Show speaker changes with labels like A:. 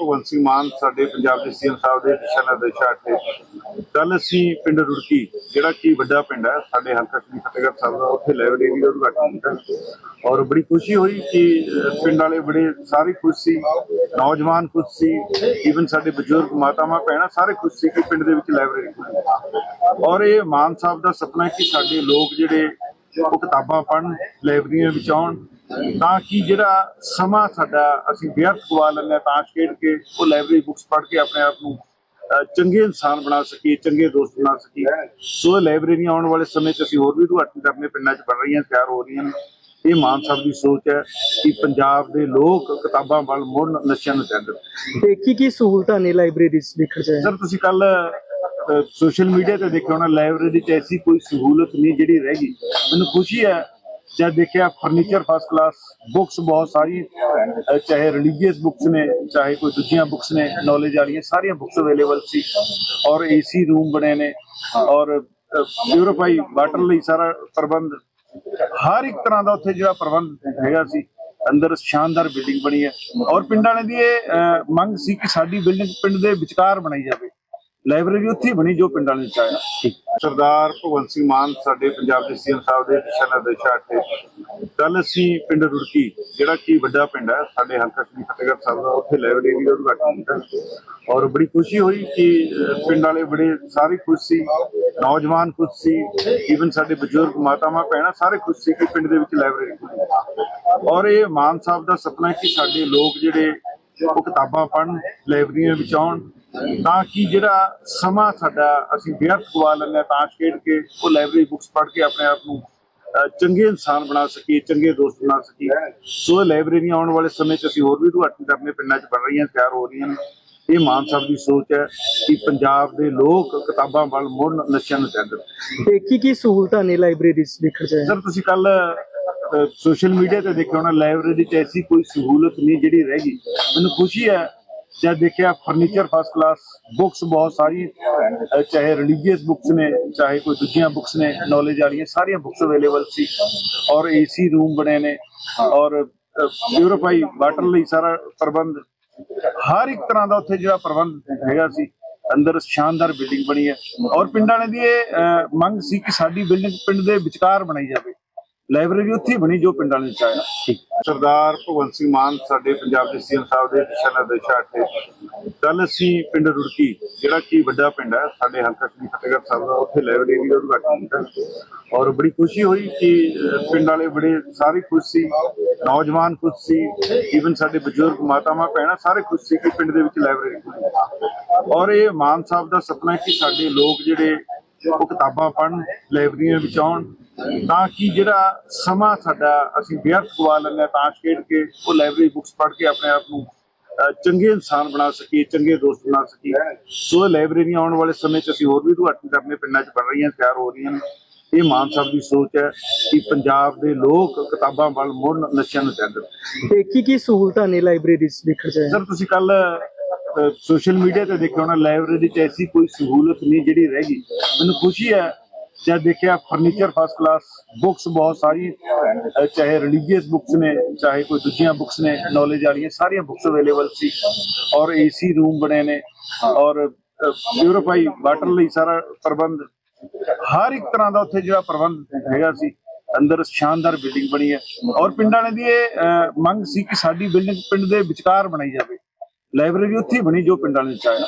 A: ਭਗਵੰਤ ਸਿੰਘ ਮਾਨ ਸਾਡੇ ਪੰਜਾਬ ਦੇ ਸੀਐਮ ਸਾਹਿਬ ਦੇ ਦਿਸ਼ਾ ਨਿਰਦੇਸ਼ਾਂ ਤੇ ਕੱਲ ਅਸੀਂ ਪਿੰਡ ਰੁੜਕੀ, ਜਿਹੜਾ ਕਿ ਵੱਡਾ ਪਿੰਡ ਹੈ, ਸਾਡੇ ਹਲਕਾ ਸ੍ਰੀ ਫਤਿਹਗੜ੍ਹ ਸਾਹਿਬ ਦਾ, ਉੱਥੇ ਲਾਇਬ੍ਰੇਰੀ ਦਾ ਉਦਘਾਟਨ ਕੀਤਾ ਔਰ ਬੜੀ ਖੁਸ਼ੀ ਹੋਈ ਕਿ ਪਿੰਡ ਵਾਲੇ ਬੜੇ ਸਾਰੇ ਖੁਸ਼ ਸੀ, ਨੌਜਵਾਨ ਖੁਸ਼ ਸੀ ਈਵਨ ਸਾਡੇ ਬਜ਼ੁਰਗ ਮਾਤਾਵਾਂ ਭੈਣਾਂ ਸਾਰੇ ਖੁਸ਼ ਸੀ ਕਿ ਪਿੰਡ ਦੇ ਵਿੱਚ ਲਾਇਬ੍ਰੇਰੀ ਖੁੱਲੀ ਔਰ ਇਹ ਮਾਨ ਸਾਹਿਬ ਦਾ ਸੁਪਨਾ ਕਿ ਸਾਡੇ ਲੋਕ ਜਿਹੜੇ ਉਹ ਕਿਤਾਬਾਂ ਪੜ੍ਹਨ ਲਾਇਬ੍ਰੇਰੀਆਂ ਵਿੱਚ ਆਉਣ ਤਾਂ ਕਿ ਜਿਹੜਾ ਸਮਾਂ ਸਾਡਾ ਅਸੀਂ ਵਿਅਰਥ ਗਵਾ ਲੈਂਦੇ ਤਾਸ਼ ਖੇਡ ਕੇ ਉਹ ਲਾਇਬ੍ਰੇਰੀ ਬੁੱਕਸ ਪੜ੍ਹ ਕੇ ਆਪਣੇ ਆਪ ਨੂੰ ਚੰਗੇ ਇਨਸਾਨ ਬਣਾ ਸਕੀਏ ਚੰਗੇ ਦੋਸਤ ਬਣਾ ਸਕੀਏ। ਸੋ ਲਾਇਬ੍ਰੇਰੀਆਂ ਆਉਣ ਵਾਲੇ ਸਮੇਂ 'ਚ ਅਸੀਂ ਹੋਰ ਵੀ ਉਦਘਾਟਨ ਕਰਨੇ ਪਿੰਡਾਂ 'ਚ ਬਣ ਰਹੀਆਂ ਤਿਆਰ ਹੋ ਰਹੀਆਂ ਇਹ ਮਾਨ ਸਾਹਿਬ ਦੀ ਸੋਚ ਹੈ ਕਿ ਪੰਜਾਬ ਦੇ ਲੋਕ ਕਿਤਾਬਾਂ ਵੱਲ ਮੁੜਨ ਨਸ਼ਿਆਂ ਨੂੰ ਛੱਡਣ
B: ਤੇ ਕੀ ਕੀ ਸਹੂਲਤਾਂ ਨੇ ਲਾਇਬ੍ਰੇਰੀ ਚ ਦੇਖਣ ਚ?
A: ਸਰ ਤੁਸੀਂ ਕੱਲ ਸੋਸ਼ਲ ਮੀਡੀਆ ਤੇ ਦੇਖਿਆ ਹੋਣਾ ਲਾਇਬ੍ਰੇਰੀ 'ਚ ਐਸੀ ਕੋਈ ਸਹੂਲਤ ਨਹੀਂ ਜਿਹੜੀ ਰਹਿ ਗਈ। ਮੈਨੂੰ ਖੁਸ਼ੀ ਹੈ ਜਦ ਦੇਖਿਆ ਫਰਨੀਚਰ ਫਸਟ ਕਲਾਸ ਬੁੱਕਸ ਬਹੁਤ ਸਾਰੀ ਚਾਹੇ ਰਿਲੀਜੀਅਸ ਬੁੱਕਸ ਨੇ ਚਾਹੇ ਕੋਈ ਦੂਜੀਆਂ ਬੁੱਕਸ ਨੇ ਨੌਲੇਜ ਵਾਲੀਆਂ ਸਾਰੀਆਂ ਬੁੱਕਸ ਅਵੇਲੇਬਲ ਸੀ ਔਰ ਏਸੀ ਰੂਮ ਬਣੇ ਨੇ ਔਰ ਪਿਊਰੀਫਾਈ ਵਾਟਰ ਲਈ ਸਾਰਾ ਪ੍ਰਬੰਧ ਹਰ ਇੱਕ ਤਰ੍ਹਾਂ ਦਾ ਉੱਥੇ ਜਿਹੜਾ ਪ੍ਰਬੰਧ ਹੈਗਾ ਸੀ ਅੰਦਰ ਸ਼ਾਨਦਾਰ ਬਿਲਡਿੰਗ ਬਣੀ ਹੈ ਔਰ ਪਿੰਡਾਂ ਨੇ ਦੀ ਇਹ ਮੰਗ ਸੀ ਕਿ ਸਾਡੀ ਬਿਲਡਿੰਗ ਪਿੰਡ ਦੇ ਵਿਚਕਾਰ ਬਣਾਈ ਜਾਵੇ ਲਾਇਬ੍ਰੇਰੀ ਉੱਥੇ ਬਣੀ ਜੋ ਪਿੰਡਾਂ ਨੇ ਚਾਹਿਆ ਸਰਦਾਰ ਭਗਵੰਤ ਸਿੰਘ ਮਾਨ ਸਾਡੇ ਪੰਜਾਬ ਦੇ ਸੀਐਮ ਸਾਹਿਬ ਦੇ ਦਿਸ਼ਾ ਨਿਰਦੇਸ਼ਾਂ ਤੇ ਕੱਲ ਅਸੀਂ ਪਿੰਡ ਰੁੜਕੀ, ਜਿਹੜਾ ਕਿ ਵੱਡਾ ਪਿੰਡ ਹੈ, ਸਾਡੇ ਹਲਕਾ ਸ੍ਰੀ ਫਤਿਹਗੜ੍ਹ ਸਾਹਿਬ ਦਾ, ਉੱਥੇ ਲਾਇਬ੍ਰੇਰੀ ਦਾ ਉਦਘਾਟਨ ਕੀਤਾ। ਔਰ ਬੜੀ ਖੁਸ਼ੀ ਹੋਈ ਕਿ ਪਿੰਡ ਵਾਲੇ ਬੜੇ ਸਾਰੇ ਖੁਸ਼ ਸੀ, ਨੌਜਵਾਨ ਖੁਸ਼ ਸੀ ਈਵਨ ਸਾਡੇ ਬਜ਼ੁਰਗ ਮਾਤਾਵਾਂ, ਭੈਣਾਂ ਸਾਰੇ ਖੁਸ਼ ਸੀ ਕਿ ਪਿੰਡ ਦੇ ਵਿੱਚ ਲਾਇਬ੍ਰੇਰੀ ਖੁੱਲੀ ਔਰ ਇਹ ਮਾਨ ਸਾਹਿਬ ਦਾ ਸੁਪਨਾ ਹੈ ਕਿ ਸਾਡੇ ਲੋਕ ਜਿਹੜੇ ਉਹ ਕਿਤਾਬਾਂ ਪੜ੍ਹਨ, ਲਾਇਬ੍ਰੇਰੀਆਂ ਵਿੱਚ ਆਉਣ ਤਾਂ ਕਿ ਜਿਹੜਾ ਸਮਾਂ ਸਾਡਾ ਅਸੀਂ ਵਿਅਰਥ ਗਵਾ ਲੈਂਦੇ ਤਾਸ਼ ਖੇਡ ਕੇ ਉਹ ਲਾਇਬ੍ਰੇਰੀ ਬੁੱਕਸ ਪੜ੍ਹ ਕੇ ਆਪਣੇ ਆਪ ਨੂੰ ਚੰਗੇ ਇਨਸਾਨ ਬਣਾ ਸਕੀਏ ਚੰਗੇ ਦੋਸਤ ਬਣਾ ਸਕੀਏ। ਸੋ ਲਾਇਬ੍ਰੇਰੀਆਂ ਆਉਣ ਵਾਲੇ ਸਮੇਂ 'ਚ ਅਸੀਂ ਹੋਰ ਵੀ ਉਦਘਾਟਨ ਕਰਨੇ ਪਿੰਡਾਂ 'ਚ ਬਣ ਰਹੀਆਂ ਤਿਆਰ ਹੋ ਰਹੀਆਂ ਇਹ ਮਾਨ ਸਾਹਿਬ ਦੀ ਸੋਚ ਹੈ ਕਿ ਪੰਜਾਬ ਦੇ ਲੋਕ ਕਿਤਾਬਾਂ ਵੱਲ ਮੁੜਨ ਨਸ਼ਿਆਂ ਨੂੰ ਛੱਡਣ
B: ਤੇ ਕੀ ਕੀ ਸਹੂਲਤਾਂ ਨੇ ਲਾਇਬ੍ਰੇਰੀ ਚ ਦੇਖਣ ਚ?
A: ਸਰ ਤੁਸੀਂ ਕੱਲ ਸੋਸ਼ਲ ਮੀਡੀਆ ਤੇ ਦੇਖਿਆ ਹੋਣਾ ਲਾਇਬ੍ਰੇਰੀ 'ਚ ਐਸੀ ਕੋਈ ਸਹੂਲਤ ਨਹੀਂ ਜਿਹੜੀ ਰਹਿ ਗਈ। ਮੈਨੂੰ ਖੁਸ਼ੀ ਹੈ ਜਦ ਦੇਖਿਆ ਫਰਨੀਚਰ ਫਸਟ ਕਲਾਸ ਬੁੱਕਸ ਬਹੁਤ ਸਾਰੀ ਚਾਹੇ ਰਿਲੀਜੀਅਸ ਬੁੱਕਸ ਨੇ ਚਾਹੇ ਕੋਈ ਦੂਜੀਆਂ ਬੁੱਕਸ ਨੇ ਨੌਲੇਜ ਵਾਲੀਆਂ ਸਾਰੀਆਂ ਬੁੱਕਸ ਅਵੇਲੇਬਲ ਸੀ ਔਰ ਏਸੀ ਰੂਮ ਬਣੇ ਨੇ ਔਰ ਪਿਊਰੀਫਾਈ ਵਾਟਰ ਲਈ ਸਾਰਾ ਪ੍ਰਬੰਧ। ਹਰ ਇੱਕ ਤਰ੍ਹਾਂ ਦਾ ਉੱਥੇ ਜਿਹੜਾ ਪ੍ਰਬੰਧ ਹੈਗਾ ਸੀ ਅੰਦਰ ਸ਼ਾਨਦਾਰ ਬਿਲਡਿੰਗ ਬਣੀ ਹੈ ਔਰ ਪਿੰਡਾਂ ਨੇ ਦੀ ਇਹ ਮੰਗ ਸੀ ਕਿ ਸਾਡੀ ਬਿਲਡਿੰਗ ਪਿੰਡ ਦੇ ਵਿਚਕਾਰ ਬਣਾਈ ਜਾਵੇ ਲਾਇਬ੍ਰੇਰੀ ਉੱਥੇ ਬਣੀ ਜੋ ਪਿੰਡਾਂ ਨੇ ਚਾਹਿਆ ਸਰਦਾਰ ਭਗਵੰਤ ਸਿੰਘ ਮਾਨ ਸਾਡੇ ਪੰਜਾਬ ਦੇ ਸੀਐਮ ਸਾਹਿਬ ਦੇ ਦਿਸ਼ਾ ਨਿਰਦੇਸ਼ਾਂ ਤੇ ਕੱਲ ਅਸੀਂ ਪਿੰਡ ਰੁੜਕੀ ਜਿਹੜਾ ਕਿ ਵੱਡਾ ਪਿੰਡ ਹੈ ਸਾਡੇ ਹਲਕਾ ਸ੍ਰੀ ਫਤਿਹਗੜ੍ਹ ਸਾਹਿਬ ਦਾ ਉੱਥੇ ਲਾਇਬ੍ਰੇਰੀ ਦਾ ਉਦਘਾਟਨ ਕੀਤਾ। ਔਰ ਬੜੀ ਖੁਸ਼ੀ ਹੋਈ ਕਿ ਪਿੰਡ ਵਾਲੇ ਬੜੇ ਸਾਰੇ ਖੁਸ਼ ਸੀ ਨੌਜਵਾਨ ਖੁਸ਼ ਸੀ ਈਵਨ ਸਾਡੇ ਬਜ਼ੁਰਗ ਮਾਤਾਵਾਂ ਭੈਣਾਂ ਸਾਰੇ ਖੁਸ਼ ਸੀ ਕਿ ਪਿੰਡ ਦੇ ਵਿੱਚ ਲਾਇਬ੍ਰੇਰੀ ਖੁੱਲੀ ਔਰ ਇਹ ਮਾਨ ਸਾਹਿਬ ਦਾ ਸੁਪਨਾ ਹੈ ਕਿ ਸਾਡੇ ਲੋਕ ਜਿਹੜੇ ਉਹ ਕਿਤਾਬਾਂ ਪੜ੍ਹਨ ਲਾਇਬ੍ਰੇਰੀਆਂ ਵਿੱਚ ਆਉਣ ਤਾਂ ਕਿ ਜਿਹੜਾ ਸਮਾਂ ਸਾਡਾ ਅਸੀਂ ਵਿਅਰਥ ਗਵਾ ਲੈਂਦੇ ਤਾਸ਼ ਖੇਡ ਕੇ ਉਹ ਲਾਇਬ੍ਰੇਰੀ ਬੁੱਕਸ ਪੜ੍ਹ ਕੇ ਆਪਣੇ ਆਪ ਨੂੰ ਚੰਗੇ ਇਨਸਾਨ ਬਣਾ ਸਕੀਏ ਚੰਗੇ ਦੋਸਤ ਬਣਾ ਸਕੀਏ। ਸੋ ਲਾਇਬ੍ਰੇਰੀਆਂ ਆਉਣ ਵਾਲੇ ਸਮੇਂ 'ਚ ਅਸੀਂ ਹੋਰ ਵੀ ਉਦਘਾਟਨ ਕਰਨੇ ਪਿੰਡਾਂ 'ਚ ਬਣ ਰਹੀਆਂ ਤਿਆਰ ਹੋ ਰਹੀਆਂ ਨੇ। ਇਹ ਮਾਨ ਸਾਹਿਬ ਦੀ ਸੋਚ ਹੈ ਕਿ ਪੰਜਾਬ ਦੇ ਲੋਕ ਕਿਤਾਬਾਂ ਵੱਲ ਮੁੜਨ ਨਸ਼ਿਆਂ ਨੂੰ ਛੱਡਣ
B: ਤੇ ਕੀ ਕੀ ਸਹੂਲਤਾਂ ਨੇ ਲਾਇਬ੍ਰੇਰੀ ਚ ਦੇਖਣ ਚ
A: ਸਰ ਤੁਸੀਂ ਕੱਲ ਸੋਸ਼ਲ ਮੀਡੀਆ ਤੇ ਦੇਖਿਆ ਹੋਣਾ ਲਾਇਬ੍ਰੇਰੀ 'ਚ ਐਸੀ ਕੋਈ ਸਹੂਲਤ ਨਹੀਂ ਜਿਹੜੀ ਰਹਿ ਗਈ। ਮੈਨੂੰ ਖੁਸ਼ੀ ਹੈ ਜਦ ਦੇਖਿਆ ਫਰਨੀਚਰ ਫਸਟ ਕਲਾਸ ਬੁੱਕਸ ਬਹੁਤ ਸਾਰੀ ਚਾਹੇ ਰਿਲੀਜੀਅਸ ਬੁੱਕਸ ਨੇ, ਚਾਹੇ ਕੋਈ ਦੂਜੀਆਂ ਬੁੱਕਸ ਨੇ ਨੌਲੇਜ ਵਾਲੀਆਂ ਸਾਰੀਆਂ ਬੁੱਕਸ ਅਵੇਲੇਬਲ ਸੀ ਔਰ ਏਸੀ ਰੂਮ ਬਣੇ ਨੇ ਔਰ ਪਿਊਰੀਫਾਈ ਵਾਟਰ ਲਈ ਸਾਰਾ ਪ੍ਰਬੰਧ, ਹਰ ਇੱਕ ਤਰ੍ਹਾਂ ਦਾ ਉੱਥੇ ਜਿਹੜਾ ਪ੍ਰਬੰਧ ਹੈਗਾ ਸੀ, ਅੰਦਰ ਸ਼ਾਨਦਾਰ ਬਿਲਡਿੰਗ ਬਣੀ ਹੈ ਔਰ ਪਿੰਡਾਂ ਨੇ ਦੀ ਇਹ ਮੰਗ ਸੀ ਕਿ ਸਾਡੀ ਬਿਲਡਿੰਗ ਪਿੰਡ ਦੇ ਵਿਚਕਾਰ ਬਣਾਈ ਜਾਵੇ ਲਾਇਬ੍ਰੇਰੀ ਉੱਥੇ ਬਣੀ ਜੋ ਪਿੰਡਾਂ ਨੇ ਚਾਹਿਆ